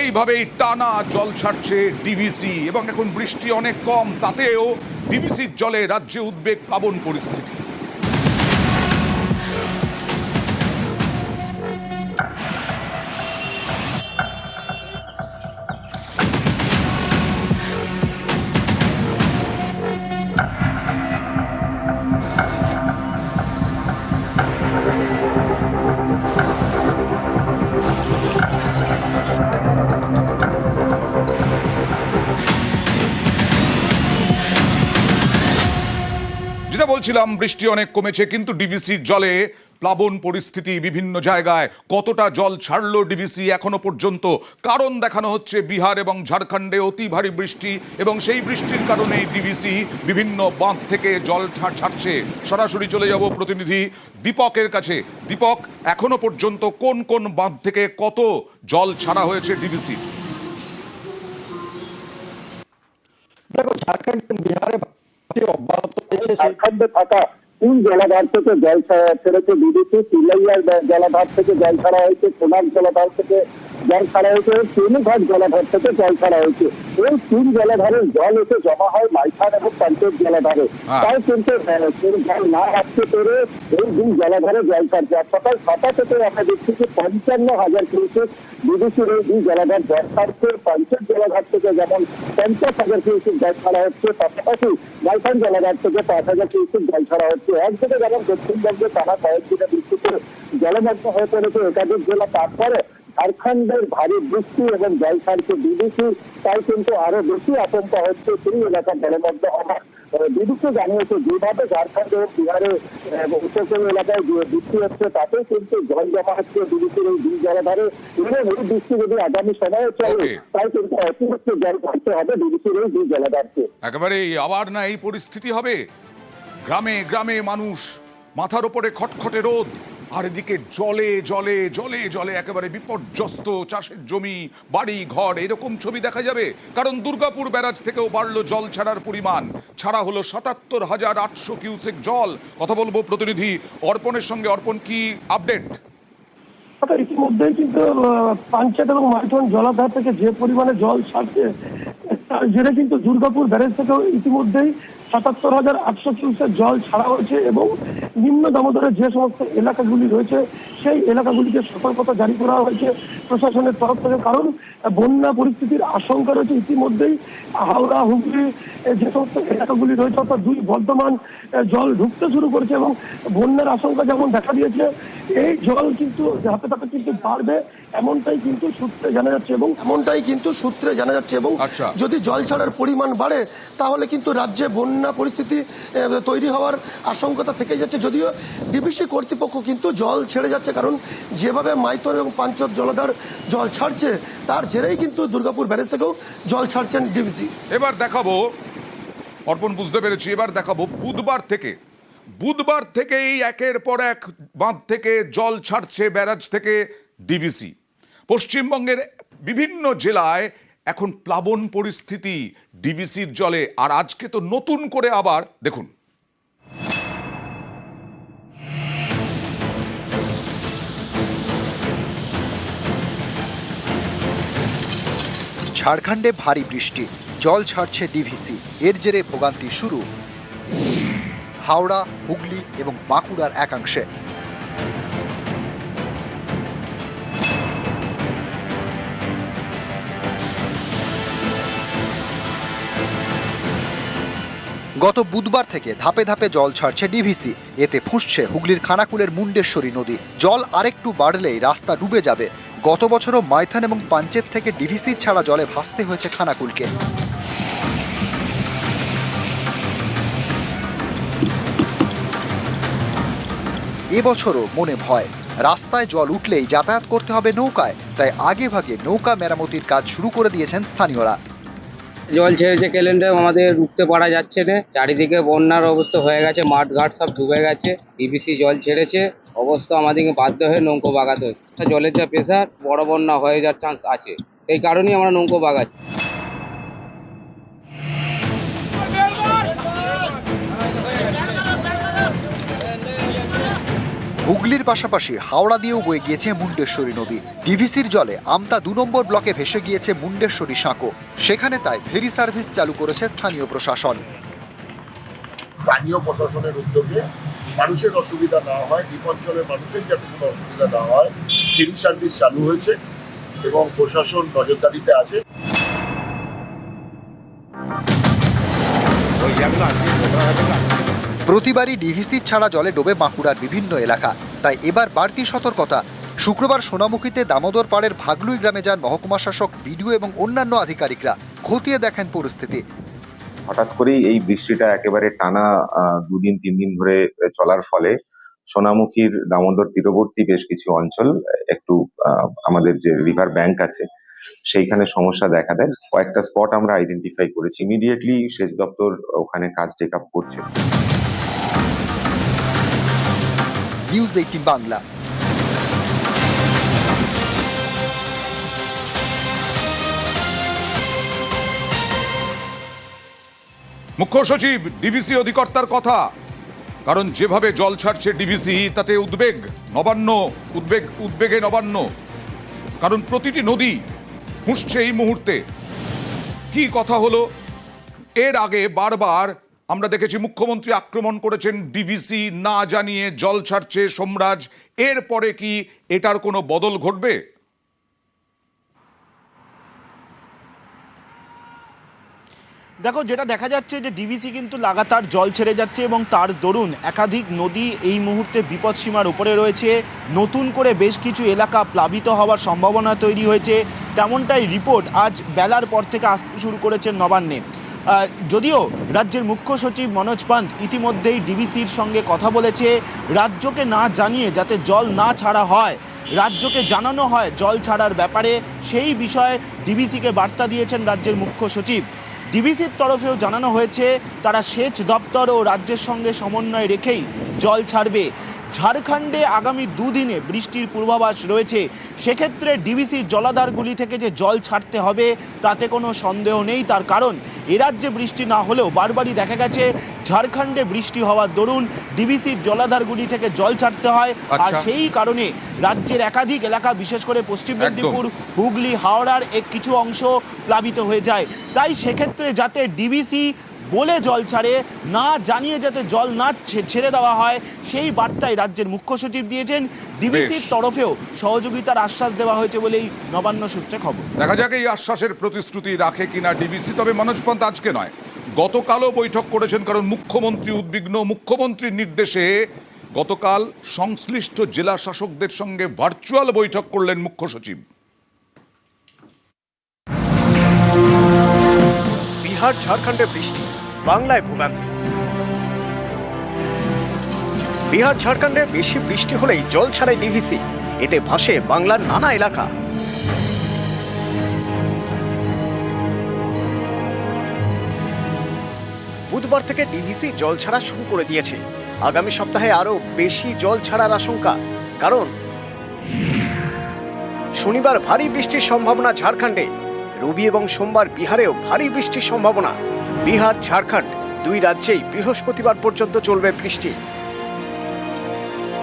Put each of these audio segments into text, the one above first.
এইভাবেই টানা জল ছাড়ছে ডিভিসি এবং এখন বৃষ্টি অনেক কম, তাতেও ডিভিসির জলে রাজ্যে উদ্বেগ পাবন পরিস্থিতি। বলছিলাম, বৃষ্টি অনেক কমেছে, কিন্তু ডিভিসির জলে প্লাবন পরিস্থিতি বিভিন্ন জায়গায়। কতটা জল ছাড়লো ডিভিসি এখনও পর্যন্ত? কারণ দেখানো হচ্ছে বিহার এবং ঝাড়খণ্ডে অতি ভারী বৃষ্টি, এবং সেই বৃষ্টির কারণেই ডিভিসি বিভিন্ন বাঁধ থেকে জল ছাড়ছে। সরাসরি চলে যাব প্রতিনিধি দীপকের কাছে। দীপক, এখনও পর্যন্ত কোন কোন বাঁধ থেকে কত জল ছাড়া হয়েছে ডিভিসি দেখো, ঝাড়খণ্ড বিহারে অব্যাহত রয়েছে সেই ঝাড়খণ্ডে থাকা তিন জলাধার থেকে জল ছা- ছেড়েছে বিদ্যুৎ তিলাইয়ার জলাধার থেকে জল ছাড়া হয়েছে সোনার জলাধার থেকে জল ছাড়া হয়েছে তিন তিনঘাট জলাধার থেকে জল ছাড়া হয়েছে। এই তিন জলাধারের জল এসে জমা হয় মাইথান এবং পঞ্চায়েত জলাধারে। হ্যাঁ। তাই কিন্তু জল না রাখতে পেরে এই দুই জলাধারে জল ছাড়ছে। আর সকাল ছটা থেকে আমরা দেখছি যে পঞ্চান্ন হাজার কিউসেক বিদেশির এই দুই জলাধার জল ছাড়ছে। পঞ্চায়েত জলাধার থেকে যেমন পঞ্চাশ হাজার কিউসেক জল ছাড়া হচ্ছে পাশাপাশি মাইথান জলাধার থেকে পাঁচ হাজার কিউসেক জল ছাড়া হচ্ছে। একদিকে যেমন দক্ষিণবঙ্গে টানা কয়েকদিনের বৃষ্টিতে জলমগ্ন হয়ে পড়েছে একাধিক জেলা তারপরে ঝাড়খণ্ডের ভারী বৃষ্টি এবং জল ছাড়ছে বিদেশি তাই কিন্তু আরও বেশি আশঙ্কা হচ্ছে সেই এলাকার জলমগ্ন হওয়ার বিদ্যুৎ জানিয়েছে যেভাবে ঝাড়খণ্ড এবং বিহারে উপকূল এলাকায় বৃষ্টি হচ্ছে তাতে কিন্তু জল জমা হচ্ছে বিদ্যুতের এই দুই জলাধারে। এবং এই বৃষ্টি যদি আগামী সময়ে চলে তাই কিন্তু অতিরিক্ত জল ছাড়তে হবে বিদ্যুতের এই দুই জলাধারকে। একেবারেই আবার না এই পরিস্থিতি হবে। গ্রামে গ্রামে মানুষ মাথার ওপরে খটখটে রোদ। আর এদিকে জলে জলে জলে জলে একেবারে বিপর্যস্ত চাষের জমি বাড়ি ঘর এরকম ছবি দেখা যাবে। কারণ দুর্গাপুর ব্যারাজ থেকেও বাড়লো জল ছাড়ার পরিমাণ। ছাড়া হলো সাতাত্তর হাজার আটশো কিউসেক জল। কথা বলব প্রতিনিধি অর্পণের সঙ্গে। অর্পণ কি আপডেট অর্থাৎ ইতিমধ্যেই কিন্তু আহ, পাঞ্চেত এবং মাইথন জলাধার থেকে যে পরিমাণে জল ছাড়ছে জেরে কিন্তু দুর্গাপুর ব্যারেজ থেকেও ইতিমধ্যেই সাতাত্তর হাজার আটশো কিউসেক জল ছাড়া হয়েছে এবং নিম্ন দামোদরের যে সমস্ত এলাকাগুলি রয়েছে সেই এলাকাগুলিকে সতর্কতা জারি করা হয়েছে প্রশাসনের তরফ থেকে কারণ বন্যা পরিস্থিতির আশঙ্কা রয়েছে ইতিমধ্যেই হাওড়া হুগলি যে সমস্ত এলাকাগুলি রয়েছে অর্থাৎ দুই বর্ধমান জল ঢুকতে শুরু করেছে এবং বন্যার আশঙ্কা যেমন দেখা দিয়েছে এই জল কিন্তু ধাপে ধাপে কিন্তু বাড়বে এমনটাই কিন্তু সূত্রে জানা যাচ্ছে এবং এমনটাই কিন্তু সূত্রে জানা যাচ্ছে এবং আচ্ছা। যদি জল ছাড়ার পরিমাণ বাড়ে তাহলে কিন্তু রাজ্যে বন্যা পরিস্থিতি তৈরি হওয়ার আশঙ্কতা থেকে যাচ্ছে। যদিও ডিবিসি কর্তৃপক্ষ কিন্তু জল ছেড়ে যাচ্ছে, কারণ যেভাবে মাইথন এবং পাঞ্চর জলাধার জল ছাড়ছে, তার জেরেই কিন্তু দুর্গাপুর ব্যারেজ থেকেও জল ছাড়ছেন ডিবিসি এবার দেখাবো, অর্পণ বুঝতে পেরেছি, এবার দেখাবো বুধবার থেকে। বুধবার থেকেই একের পর এক বাঁধ থেকে জল ছাড়ছে ব্যারাজ থেকে ডিভিসি পশ্চিমবঙ্গের বিভিন্ন জেলায় এখন প্লাবন পরিস্থিতি ডিভিসির জলে, আর আজকে তো নতুন করে আবার, দেখুন। ঝাড়খণ্ডে ভারী বৃষ্টি, জল ছাড়ছে ডিভিসি, এর জেরে ভোগান্তি শুরু। হাওড়া, হুগলি এবং বাঁকুড়ার একাংশে। গত বুধবার থেকে ধাপে ধাপে জল ছাড়ছে ডিভিসি। এতে ফুঁসছে হুগলির খানাকুলের মুন্ডেশ্বরী নদী। জল আরেকটু বাড়লেই রাস্তা ডুবে যাবে। গত বছরও মাইথান এবং পাঞ্চেত থেকে ডিভিসি ছাড়া জলে ভাসতে হয়েছে খানাকুলকে। এবছরও মনে ভয়। রাস্তায় জল উঠলেই যাতায়াত করতে হবে নৌকায়। তাই আগে ভাগে নৌকা মেরামতির কাজ শুরু করে দিয়েছেন স্থানীয়রা। জল ছেড়েছে কেলেন্ডে আমাদের রুখতে পারা যাচ্ছে না। চারিদিকে বন্যার অবস্থা হয়ে গেছে, মাঠ ঘাট সব ডুবে গেছে বিবিসি জল ছেড়েছে। অবস্থা আমাদেরকে বাধ্য হয়ে নৌকো বাগাতে হচ্ছে। জলের যা প্রেশার বড় বন্যা হয়ে যাওয়ার চান্স আছে। এই কারণেই আমরা নৌকো বাগাচ্ছি। হুগলির পাশাপাশি হাওড়া দিয়েও বয়ে গিয়েছে মুন্ডেশ্বরী নদী। ডিভিসির জলে আমতা দু নম্বর ব্লকে ভেসে গিয়েছে মুন্ডেশ্বরী সাঁকো। সেখানে তাই ফেরি সার্ভিস চালু করেছে স্থানীয় প্রশাসন। স্থানীয় প্রশাসনের উদ্যোগে মানুষের অসুবিধা না হয় দ্বীপ অঞ্চলের মানুষের যাতে কোনো অসুবিধা না হয় ফেরি সার্ভিস চালু হয়েছে এবং প্রশাসন নজরদারিতে আছে। প্রতিবারই ডিভিসি ছাড়া জলে ডোবে বাঁকুড়ার বিভিন্ন এলাকা। তাই এবার বাড়তি সতর্কতা। শুক্রবার সোনামুখীতে দামোদর পাড়ের ভাগলুই গ্রামে যান মহকুমা শাসক বিডিও এবং অন্যান্য আধিকারিকরা। খতিয়ে দেখেন পরিস্থিতি। হঠাৎ করেই এই বৃষ্টিটা একেবারে টানা দুদিন, তিন দিন ধরে চলার ফলে সোনামুখীর দামোদর তীরবর্তী বেশ কিছু অঞ্চল, একটু আমাদের যে রিভার ব্যাংক আছে, সেইখানে সমস্যা দেখা দেয়। কয়েকটা স্পট আমরা আইডেন্টিফাই করেছি। ইমিডিয়েটলি সেচ দপ্তর ওখানে কাজ টেক আপ করছে। নিউজ এইটিন বাংলা মুখ্য সচিব ডিভিসি অধিকর্তার কথা। কারণ যেভাবে জল ছাড়ছে ডিভিসি তাতে উদ্বেগ, নবান্ন, উদ্বেগ, উদ্বেগে নবান্ন। কারণ প্রতিটি নদী ফুঁসছে এই মুহূর্তে। কি কথা হলো? এর আগে বারবার আমরা দেখেছি মুখ্যমন্ত্রী আক্রমণ করেছেন ডিভিসি না জানিয়ে জল ছাড়ছে সোমরাজ। এরপরে কি এটার কোনো বদল ঘটবে? দেখো, যেটা দেখা যাচ্ছে যে ডিভিসি কিন্তু লাগাতার জল ছেড়ে যাচ্ছে এবং তার দরুন একাধিক নদী এই মুহূর্তে বিপদসীমার উপরে রয়েছে। নতুন করে বেশ কিছু এলাকা প্লাবিত হওয়ার সম্ভাবনা তৈরি হয়েছে। তেমনটাই রিপোর্ট আজ বেলার পর থেকে আসতে শুরু করেছেন নবান্নে। যদিও রাজ্যের মুখ্য সচিব মনোজ পান্ত ইতিমধ্যেই ডিবিসির সঙ্গে কথা বলেছে, রাজ্যকে না জানিয়ে যাতে জল না ছাড়া হয়। রাজ্যকে জানানো হয় জল ছাড়ার ব্যাপারে, সেই বিষয়ে ডিবিসিকে বার্তা দিয়েছেন রাজ্যের মুখ্য সচিব। ডিবিসির তরফেও জানানো হয়েছে, তারা সেচ দপ্তর ও রাজ্যের সঙ্গে সমন্বয় রেখেই জল ছাড়বে। ঝাড়খণ্ডে আগামী দুদিনে বৃষ্টির পূর্বাভাস রয়েছে। সেক্ষেত্রে ডিবিসির জলাধারগুলি থেকে যে জল ছাড়তে হবে তাতে কোনো সন্দেহ নেই। তার কারণ এ রাজ্যে বৃষ্টি না হলেও বারবারই দেখা গেছে ঝাড়খণ্ডে বৃষ্টি হওয়ার দরুন ডিবিসির জলাধারগুলি থেকে জল ছাড়তে হয়। আর আচ্ছা। সেই কারণে রাজ্যের একাধিক এলাকা বিশেষ করে পশ্চিম মেদিনীপুর হুগলি হাওড়ার এক কিছু অংশ প্লাবিত হয়ে যায়। তাই সেক্ষেত্রে যাতে ডিবিসি বলে জল ছাড়ে না জানিয়ে যাতে জল না ছেড়ে দেওয়া হয় সেই বার্তায় রাজ্যের মুখ্য সচিব দিয়েছেন। ডিবিসির তরফেও সহযোগিতার আশ্বাস দেওয়া হয়েছে বলেই নবান্ন সূত্রে খবর। দেখা যাক এই আশ্বাসের প্রতিশ্রুতি রাখে কিনা ডিবিসি তবে মনোজ পন্থ আজকে নয়। গতকালও বৈঠক করেছেন কারণ মুখ্যমন্ত্রী উদ্বিগ্ন। মুখ্যমন্ত্রীর নির্দেশে গতকাল সংশ্লিষ্ট জেলা শাসকদের সঙ্গে ভার্চুয়াল বৈঠক করলেন মুখ্য সচিব। বিহার ঝাড়খণ্ডে বৃষ্টি। বাংলায় ভোগান্তি। বিহার ঝাড়খণ্ডে বেশি বৃষ্টি হলেই জল ছাড়ে ডিভিসি এতে ভাসে বাংলার নানা এলাকা। বুধবার থেকে ডিভিসি জল ছাড়া শুরু করে দিয়েছে। আগামী সপ্তাহে আরও বেশি জল ছাড়ার আশঙ্কা। কারণ, শনিবার ভারী বৃষ্টির সম্ভাবনা ঝাড়খণ্ডে। রবি এবং সোমবার বিহারেও ভারী বৃষ্টির সম্ভাবনা। বিহার, ঝাড়খণ্ড, দুই রাজ্যেই বৃহস্পতিবার পর্যন্ত চলবে বৃষ্টি।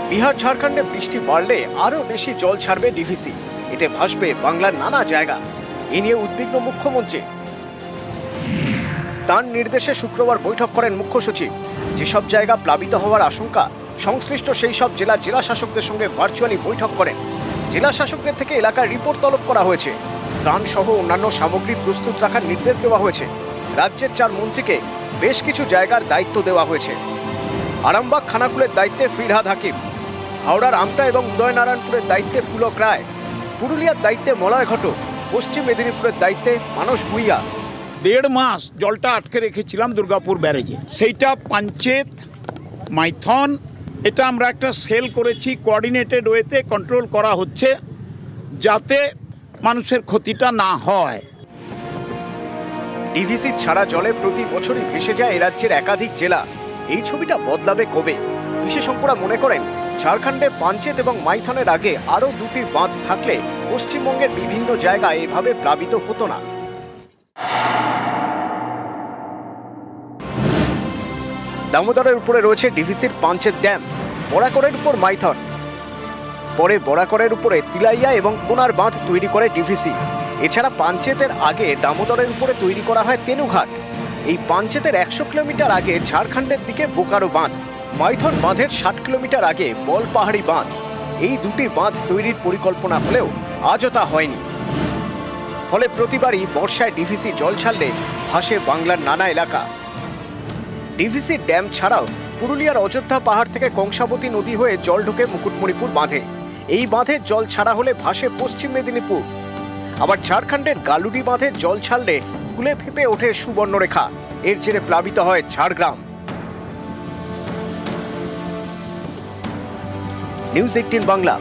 বিহার, ঝাড়খণ্ডে বৃষ্টি বাড়লে আরও বেশি জল ছাড়বে ডিভিসি। এতে ভাসবে বাংলার নানা জায়গা। এ নিয়ে উদ্বিগ্ন মুখ্যমন্ত্রী। তার নির্দেশে শুক্রবার বৈঠক করেন মুখ্য সচিব। যেসব জায়গা প্লাবিত হওয়ার আশঙ্কা, সংশ্লিষ্ট সেই সব জেলা জেলা শাসকদের সঙ্গে ভার্চুয়ালি বৈঠক করেন। জেলা শাসকদের থেকে এলাকার রিপোর্ট তলব করা হয়েছে। ত্রাণ সহ অন্যান্য সামগ্রী প্রস্তুত রাখার নির্দেশ দেওয়া হয়েছে। রাজ্যের চার মন্ত্রীকে বেশ কিছু জায়গার দায়িত্ব দেওয়া হয়েছে। আরামবাগ, খানাকুলের দায়িত্বে ফিরহাদ হাকিম। হাওড়ার আমতা এবং উদয়নারায়ণপুরের দায়িত্বে পুলক রায়। পুরুলিয়ার দায়িত্বে মলয় ঘটক। পশ্চিম মেদিনীপুরের দায়িত্বে মানস ভুইয়া। দেড় মাস জলটা আটকে রেখেছিলাম দুর্গাপুর ব্যারেজে। সেইটা পাঞ্চেত মাইথন, এটা আমরা একটা সেল করেছি, কোঅর্ডিনেটেড ওয়েতে কন্ট্রোল করা হচ্ছে, যাতে মানুষের ক্ষতিটা না হয়। ডিভিসি ছাড়া জলে প্রতি বছরই ভেসে যায় রাজ্যের একাধিক জেলা। এই ছবিটা বদলাবে কবে? বিশেষজ্ঞরা মনে করেন, ঝাড়খণ্ডে পাঞ্চেত এবং মাইথনের আগে আরও দুটি বাঁধ থাকলে পশ্চিমবঙ্গের বিভিন্ন জায়গা এভাবে প্লাবিত হতো না। দামোদরের উপরে রয়েছে ডিভিসির পাঞ্চেত ড্যাম, বরাকরের উপর মাইথন। পরে বরাকরের উপরে তিলাইয়া এবং কোনার বাঁধ তৈরি করে ডিভিসি এছাড়া পাঞ্চেতের আগে দামোদরের উপরে তৈরি করা হয় তেনুঘাট। এই পাঞ্চেতের একশো কিলোমিটার আগে ঝাড়খণ্ডের দিকে বোকারো বাঁধ, মাইথন বাঁধের ষাট কিলোমিটার আগে বল পাহাড়ি বাঁধ। এই দুটি বাঁধ তৈরির পরিকল্পনা হলেও আজও তা হয়নি। ফলে প্রতিবারই বর্ষায় ডিভিসি জল ছাড়লে ভাসে বাংলার নানা এলাকা। ডিভিসি ড্যাম ছাড়াও পুরুলিয়ার অযোধ্যা পাহাড় থেকে কংসাবতী নদী হয়ে জল ঢুকে মুকুটমণিপুর বাঁধে। এই বাঁধের জল ছাড়া হলে ভাসে পশ্চিম মেদিনীপুর। আবার ঝাড়খণ্ডের গালুডি বাঁধে জল ছাড়লে কুলে ফেঁপে ওঠে সুবর্ণরেখা। এর জেরে প্লাবিত হয় ঝাড়গ্রাম। News eighteen Bangla.